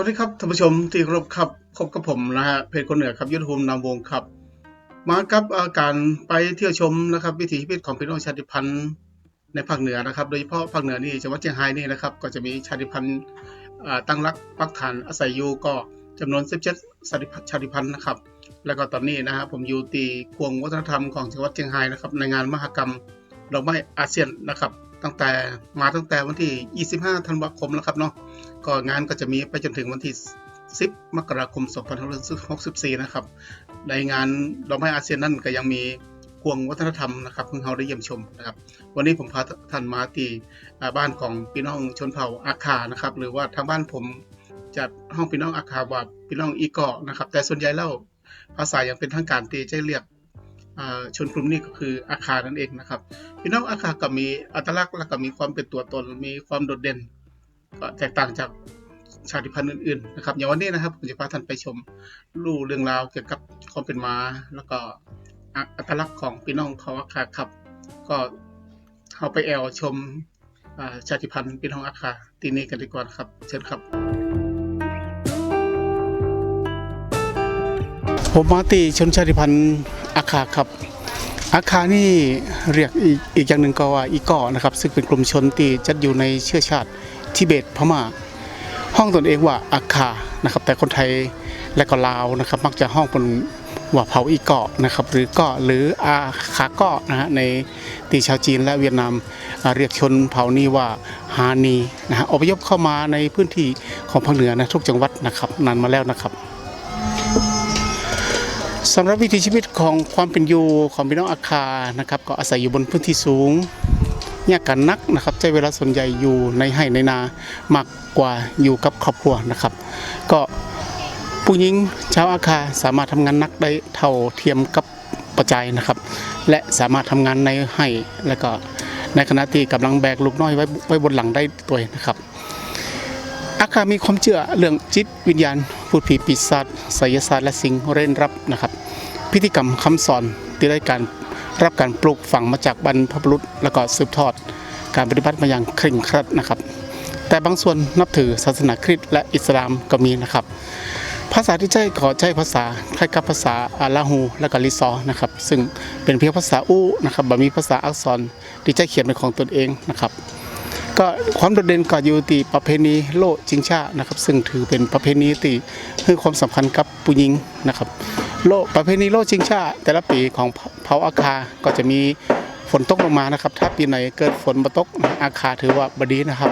สวัสดีครับท่านผู้ชมที่เคารพครับพบกับผมนะฮะเพจคนเหนือครับยุทธภูมินามวงครับ มากับอาการไปเที่ยวชมนะครับ วิถีชีวิตของพี่น้องชาติพันธุ์ในภาคเหนือนะครับ โดยเฉพาะภาคเหนือนี่จังหวัดเชียงรายนี่นะครับ ก็จะมีชาติพันธุ์ตั้งรักปักฐานอาศัยอยู่ก็จำนวน17ชาติพันธุ์ชาติพันธุ์นะครับ แล้วก็ตอนนี้นะฮะผมอยู่ที่ควงวัฒนธรรมของจังหวัดเชียงรายนะครับ ในงานมหกรรมดอกไม้อาเซียนนะครับ ตั้งแต่มาตั้งแต่วันที่ 25 ธันวาคมแล้วครับเนาะ ก็งานก็จะมีไปจนถึงวันที่ 10 มกราคม 2564 นะครับ ในงานดอกไม้อาเซียนนั่นก็ยังมีควงวัฒนธรรมนะครับเพิ่งเราได้เยี่ยมชมนะครับ วันนี้ผมพาท่านมาที่บ้านของพี่น้องชนเผ่าอาคานะครับ หรือว่าทางบ้านผมจัดห้องพี่น้องอาคาว่าพี่น้องอีเกาะนะครับ แต่ส่วนใหญ่แล้วภาษาอย่างเป็นทางการตีจะเรียกชนกลุ่มนี้ก็คืออาคานั่นเองนะครับ พี่น้องอาคาก็มีอัตลักษณ์และก็มีความเป็นตัวตนมีความโดดเด่น แตกต่างจากชาติพันธุ์อื่นๆนะครับอย่างวันนี้นะครับผมจะพาท่านไปชมรู้เรื่องราวเกี่ยวกับความเป็นมาแล้วก็อัตลักษณ์ของพี่น้องเขาอาคาครับ ก็เขาไปแอลชมชาติพันธุ์พี่น้องอาคาที่นี่กันดีกว่าครับ เชิญครับผมมาตีชนชาติพันธุ์อาคาครับอาคานี่เรียกอีกอีกอย่างหนึ่งก็ว่าอีกอนะครับ ซึ่งเป็นกลุ่มชนที่จัดอยู่ในเชื้อชาติ ทิเบตพม่า ห้องตนเองว่าอาคานะครับ แต่คนไทยและก็ลาวนะครับ มักจะห้องเป็นว่าเผาอีเกาะนะครับ หรือเกาะหรืออาคาเกาะนะฮะในตีชาวจีนและเวียดนามเรียกชนเผ่านี้ว่าฮานีนะฮะอพยพเข้ามาในพื้นที่ของภาคเหนือนะทุกจังหวัดนะครับนานมาแล้วนะครับสำหรับวิถีชีวิตของความเป็นอยู่ของพี่น้องอาคานะครับ ก็อาศัยอยู่บนพื้นที่สูง แยกกันนักนะครับใช้เวลาส่วนใหญ่อยู่ในไร่ในนามากกว่าอยู่กับครอบครัวนะครับ ก็ผู้หญิงชาวอาคาสามารถทำงานนักได้เท่าเทียมกับปัจจัยนะครับ และสามารถทำงานในไร่และก็ในขณะที่กำลังแบกลูกน้อยไว้ไว้บนหลังได้ตัวนะครับอาคามีความเชื่อเรื่องจิตวิญญาณพูดผีปีศาจไสยศาสตร์และสิ่งเร้นรับนะครับ พิธีกรรมคำสอนที่ได้การ รับการปลูกฝังมาจากบรรพบุรุษ แล้วก็สืบทอดการปฏิบัติมาอย่างเคร่งครัดนะครับ แต่บางส่วนนับถือศาสนาคริสต์และอิสลามก็มีนะครับ ภาษาที่ใช้ขอใช้ภาษาคล้ายกับภาษาอาลาฮูและก็ลิซอนะครับซึ่งเป็นเพียงภาษาอู้นะครับบ่มีภาษาอักษรที่ใช้เขียนเป็นของตนเองนะครับก็ความโดดเด่นก็อยู่ที่ประเพณีโลจิงชานะครับ ซึ่งถือเป็นประเพณีที่ให้ความสำคัญกับผู้หญิงนะครับ โลประเพณีโลจิงชาแต่ละปีของเผ่าอาคาก็จะมีฝนตกลงมานะครับ ถ้าปีไหนเกิดฝนมาตกอาคาถือว่าบดีนะครับ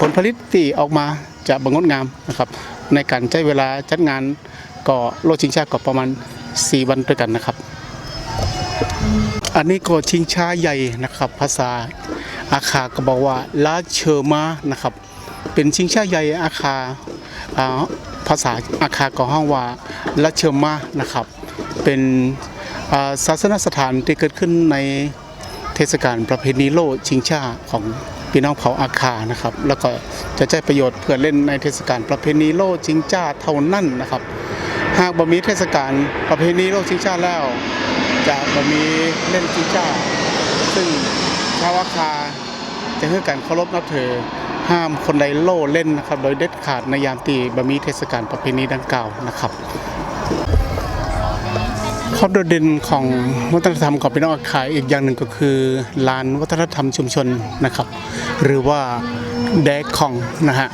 ผลผลิตที่ออกมาจะบงดงามนะครับ ในการใช้เวลาจัดงานก็โลจิงชาก็ประมาณ 4 วันด้วยกันนะครับ อันนี้ก็ชิงชาใหญ่นะครับ ภาษาอาคาก็บอกว่าลาเชอร์มานะครับ เป็นชิงชาใหญ่อาคาอ่าภาษาอาคาก็ห้องว่าลาเชอร์มานะครับ เป็นศาสนสถานที่เกิดขึ้นในเทศกาลประเพณีโลชิงชาของพี่น้องเผ่าอาคานะครับ แล้วก็จะใช้ประโยชน์เพื่อเล่นในเทศกาลประเพณีโลชิงชาเท่านั้นนะครับ หากบ่มีเทศกาลประเพณีโลชิงชาแล้ว จะบ่มีเล่นชิงชาซึ่งชาวอาคาจะให้การเคารพนับถือ ห้ามคนใดโล่เล่นนะครับ โดยเด็ดขาดในยามตีบะมีเทศกาลประเพณีดังกล่าวนะครับความโดดเด่นของวัฒนธรรมของพี่น้องอาคาอีกอย่างหนึ่งก็คือลานวัฒนธรรมชุมชนนะครับ หรือว่าแดกของนะฮะ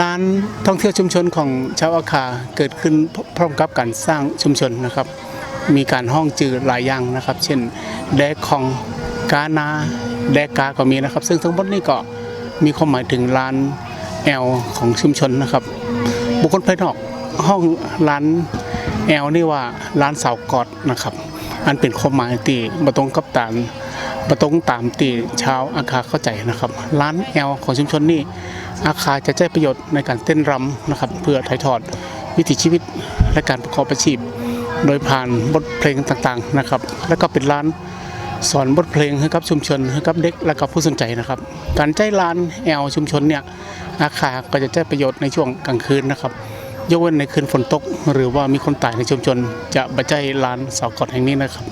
ร้านท่องเที่ยวชุมชนของชาวอาคาเกิดขึ้นพร้อมกับการสร้างชุมชนนะครับ มีการห้องจือหลายอย่างนะครับ เช่น แดกของกานาแดกกาก็มีนะครับ ซึ่งทั้งหมดนี้ก็ มีความหมายถึงร้านแอลของชุมชนนะครับ บุคคลภายนอกห้องร้านแอลนี่ว่าร้านสาวกอดนะครับ อันเป็นความหมายที่มาตรงกับตามมาตรงตามที่ชาวอาคาเข้าใจนะครับ ร้านแอลของชุมชนนี่อาคาจะใช้ประโยชน์ในการเต้นรำนะครับ เพื่อถ่ายทอดวิถีชีวิตและการประกอบอาชีพ โดยผ่านบทเพลงต่างๆนะครับ แล้วก็เป็นร้าน สอนบทเพลงให้กับชุมชนให้กับเด็กและกับผู้สนใจนะครับ การใช้ลานแอลชุมชนเนี่ยอาคาก็จะใช้ประโยชน์ในช่วงกลางคืนนะครับยกเว้นในคืนฝนตก หรือว่ามีคนตายในชุมชน จะบัจใจลานเสากอดแห่งนี้นะครับ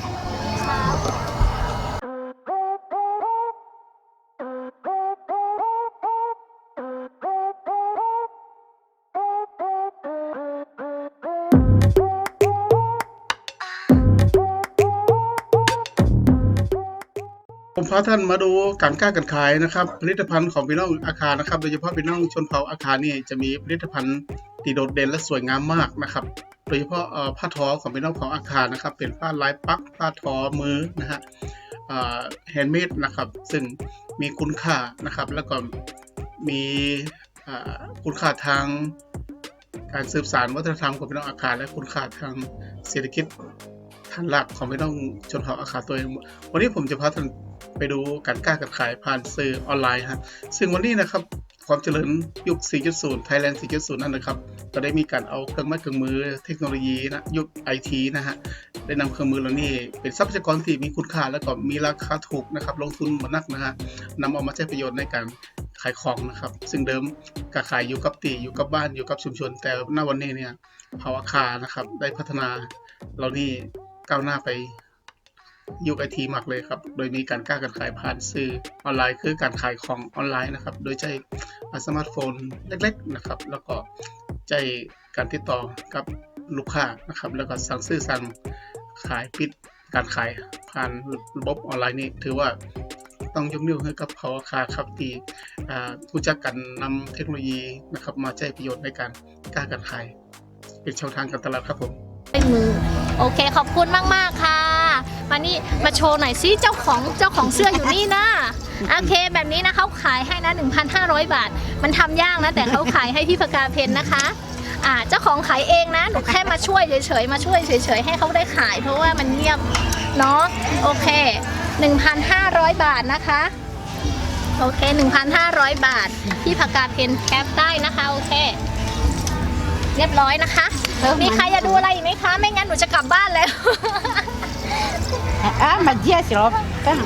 ผมพาท่านมาดูการกล้ากันขายนะครับ ผลิตภัณฑ์ของพี่น้องอาคารนะครับ โดยเฉพาะพี่น้องชนเผ่าอาคารนี่จะมีผลิตภัณฑ์ที่โดดเด่นและสวยงามมากนะครับ โดยเฉพาะผ้าทอของพี่น้องของอาคารนะครับ เป็นผ้าลายปักผ้าทอมือนะฮะแฮนด์เมดนะครับ ซึ่งมีคุณค่านะครับ แล้วก็มีคุณค่าทางการสืบสานวัฒนธรรมของพี่น้องอาคารและคุณค่าทางเศรษฐกิจฐานหลักของพี่น้องชนเผ่าอาคาตัวเองวันนี้ผมจะพาท่าน ไปดูการกล้ากันขายผ่านสื่อออนไลน์ฮะซึ่งวันนี้นะครับความเจริญยุค 4.0 Thailand 4.0 นั่นนะครับ ก็ได้มีการเอาเครื่องไม้เครื่องมือเทคโนโลยีนะยุคไอทีนะฮะ ได้นำเครื่องมือเหล่านี้เป็นทรัพยากรที่มีคุณค่าแล้วก็มีราคาถูกนะครับ ลงทุนมานักนะฮะนำเอามาใช้ประโยชน์ในการขายของนะครับ ซึ่งเดิมก็ขายอยู่กับตีอยู่กับบ้านอยู่กับชุมชน แต่ณวันนี้เนี่ยภาวะคานะครับ ได้พัฒนาเหล่านี้ก้าวหน้าไป ยุคไอทีมากเลยครับ โดยมีการกล้ากันขายผ่านสื่อออนไลน์ คือการขายของออนไลน์นะครับ โดยใช้สมาร์ทโฟนเล็กๆนะครับ แล้วก็ใช้การติดต่อกับลูกค้านะครับ แล้วก็สั่งซื้อสั่งขายปิดการขายผ่านระบบออนไลน์นี่ถือว่าต้องยกนิ้วให้กับพาวคาครับที่อ่ารู้จักกันนำเทคโนโลยีนะครับมาใช้ประโยชน์ในการกล้ากันขาย เป็นช่องทางการตลาดครับผมด้วยมือ โอเคขอบคุณมาก ๆ ค่ะ มานี่มาโชว์หน่อยซิเจ้าของเจ้าของเสื้ออยู่นี่นะโอเคแบบนี้นะเขาขายให้นะ 1,500 บาท มันทำยากนะ แต่เขาขายให้พี่พกาเพนนะคะอ่าเจ้าของขายเองนะหนูแค่มาช่วยเฉยๆมาช่วยเฉยๆให้เขาได้ขาย เพราะว่ามันเงียบเนาะโอเค 1,500 บาทนะคะโอเค 1,500 บาท พี่พกาเพนแคปได้นะคะ โอเค เรียบร้อยนะคะ มีใครจะดูอะไรอีกไหมคะ ไม่งั้นหนูจะกลับบ้านแล้ว Ah, Madia, c'est là. Kan,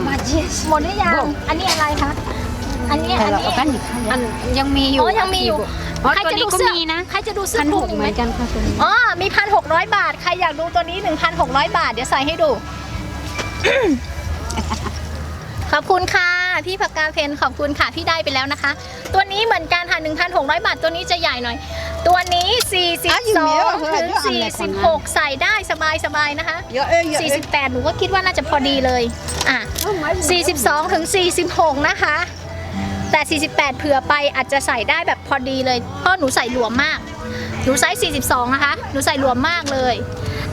หมดหรือยังอันนี้อะไรคะอันนี้อัน kalau นี้ kan อันยังมีอยู่อ๋อยังมีอยู่อ๋อใครตัวจะนี้ดูก็เสื้อมีนะใครจะดูเสื้อพันคหลุกมอีกเหไหมมือนกันค่ะตัวนี้อ๋อมีพันหกร้อยบาท ใครอยากดูตัวนี้หนึ่งพันหกร้อยบาท เดี๋ยวใส่ให้ดู ขอบคุณค่ะ พี่ผักกาเพนขอบคุณค่ะ พี่ได้ไปแล้วนะคะ ตัวนี้เหมือนกันค่ะ1,600บาท ตัวนี้จะใหญ่หน่อย ตัวนี้ 42ถึง46 ใส่ได้สบายสบายๆนะคะ Ya, eh, ya, eh. 48 หนูก็คิดว่าน่าจะพอดีเลย อะ 42ถึง46 นะคะ แต่ 48 เผื่อไปอาจจะใส่ได้แบบพอดีเลย เพราะหนูใส่หลวมมาก หนูไซส์42 นะคะ หนูใส่หลวมมากเลย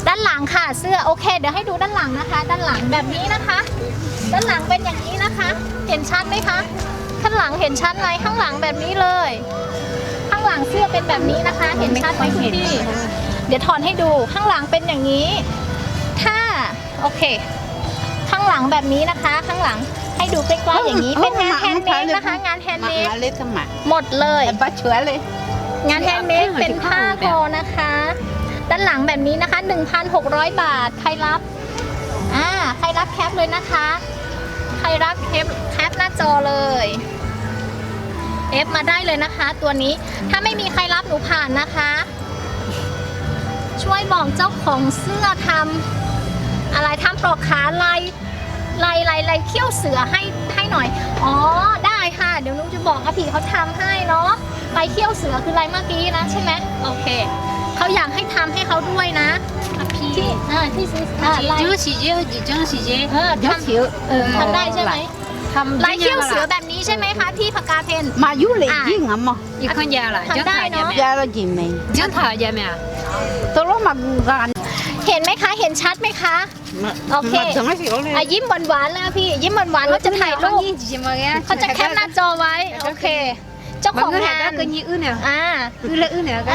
ด้านหลังค่ะ เสื้อโอเค เดี๋ยวให้ดูด้านหลังนะคะ ด้านหลังแบบนี้นะคะ ด้านหลังเป็นอย่างนี้นะคะ เห็นชัดไหมคะ ข้างหลังเห็นชัดไหมข้างหลังแบบนี้เลยข้าง หลังเสื้อเป็นแบบนี้นะคะ เห็นชัดไหมคุณพี่ เดี๋ยวถอนให้ดูข้างหลังเป็นอย่างนี้ ถ้าโอเค ข้างหลังแบบนี้นะคะ ข้างหลังให้ดูใกล้ๆอย่างนี้ เป็นงานแฮนด์เมดนะคะ งานแฮนด์เม Mak ด ngalih ke mak. หมดเลย Lepas jual eh. งานแฮนด์เมดเป็นผ้าทอนะคะ ด้านหลังแบบนี้นะคะ 1,600 บาท ใครรับอ่าใครรับแคปเลยนะคะ ใครรับแคปแคปหน้าจอเลย เอฟมาได้เลยนะคะ ตัวนี้ถ้าไม่มีใครรับหนูผ่านนะคะ ช่วยบอกเจ้าของเสื้อทำอะไรทำปลอกขาลายลายลายลายเขี้ยวเสือให้ให้หน่อย อ๋อได้ค่ะ เดี๋ยวหนุจะบอกอาผีเขาทำให้เนาะลายเขี้ยวเสือคือลายเมื่อกี้นะใช่ไหมโอเคเขาอยากให้ทำให้เขาด้วยนะที่อ่าที่ซื้ออ่าลายจื้อสีเจียวจื้อสีเจียวเออ Ya ทำ siu. เออทำได้ใช่ไหมทำลายเขี้ยวเสือแบบ นี้ใช่ไหมคะพี่พกาเพน Mak you le Ah. jing amo. อีกคนยาล่ะทำได้เนอะ Ya lo jing me. จื้อถ่ายยาไหมอะ Tolong mak gan. เห็นไหมคะ เห็นชัดไหมคะ Mak Okey. mak jangan siu อะ le. ยิ้มหวานๆเลยนะพี่ ยิ้มหวานๆเขาจะถ่ายรูปจริงๆมั้งเขาจะแคปหน้าจอไว้ โอเค เจ้าของงานก็ยี่อื้อเนี่ยอ่าอื้อละอื้อเนี่ยก็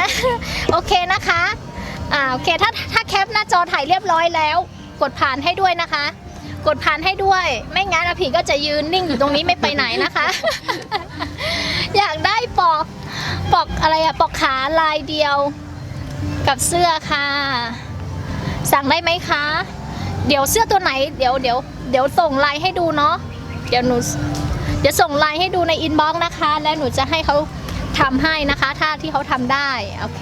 โอเคนะคะ อ่า โอเค ถ้าถ้าแคปหน้าจอถ่ายเรียบร้อยแล้ว กดผ่านให้ด้วยนะคะ กดผ่านให้ด้วย ไม่งั้นอาผีก็จะยืนนิ่งอยู่ตรงนี้ไม่ไปไหนนะคะ อยากได้ปอกปอกอะไรอะปอกขาลายเดียว กับเสื้อค่ะ สั่งได้ไหมคะ เดี๋ยวเสื้อตัวไหน เดี๋ยวเดี๋ยวเดี๋ยวส่งไลน์ให้ดูเนาะเดี๋ยวหนูเดี๋ยวส่งไลน์ให้ดูในอินบ็อกซ์นะคะ แล้วหนูจะให้เขาทำให้นะคะ ถ้าที่เขาทำได้ โอเค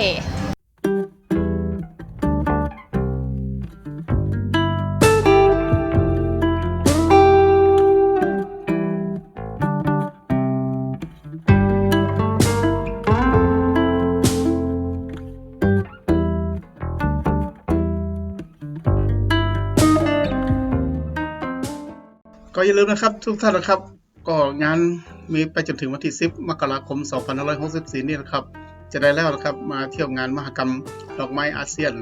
ลืมนะครับทุกท่านนะครับ ก็งานมีไปจนถึงวันที่ 10 มกราคม 2564 นี่นะครับ จะได้แล้วนะครับมาเที่ยวงานมหกรรมดอกไม้อาเซียน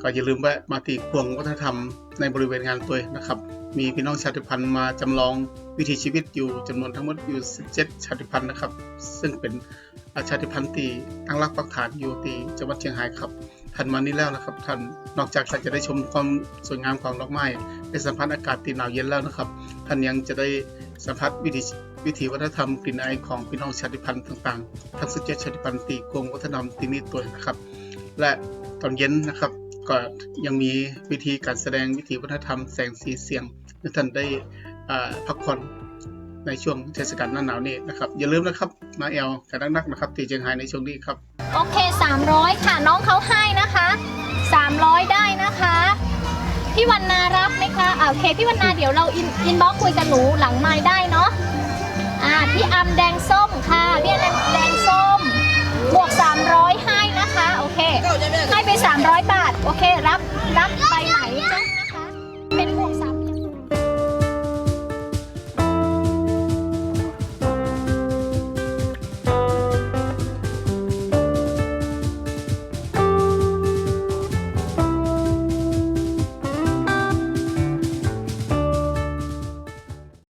ก็อย่าลืมแวะมาตีพวงวัฒนธรรมในบริเวณงานตัวนะครับ มีพี่น้องชาติพันธุ์มาจำลองวิถีชีวิตอยู่จำนวนทั้งหมดอยู่ 17 ชาติพันธุ์นะครับ ซึ่งเป็นอาชาติพันธุ์ที่ตั้งรักปักฐานอยู่ที่จังหวัดเชียงรายครับท่านมานี่แล้วนะครับท่านนอกจากท่านจะได้ชมความสวยงามของดอกไม้ได้สัมผัสอากาศที่หนาวเย็นแล้วนะครับ ท่านยังจะได้สัมผัสวิถีวิถีวัฒนธรรมกลิ่นอายของพี่น้องชาติพันธุ์ต่างๆ ทั้ง17ชาติพันธุ์ตีกวงวัฒนธรรมที่นี่ตัวนะครับ และตอนเย็นนะครับก็ยังมีวิธีการแสดงวิถีวัฒนธรรมแสงสีเสียงให้ท่านได้พักผ่อนในช่วงเทศกาลหน้าหนาวนี้นะครับ อย่าลืมนะครับมาแอลกันนักๆนะครับที่เชียงรายในช่วงนี้ครับ โอเค 300 ค่ะน้องเขาให้นะคะ 300 ได้นะคะ พี่วันนารับไหมคะอ่าโอเคพี่วันนาเดี๋ยวเราอินอินบ็อกคุยกับหนูหลังไม้ได้เนาะอ่าพี่อัมแดงส้มค่ะพี่อำแดงส้มบวก300ให้นะคะโอเคให้ไป 300 บาทโอเครับรับไป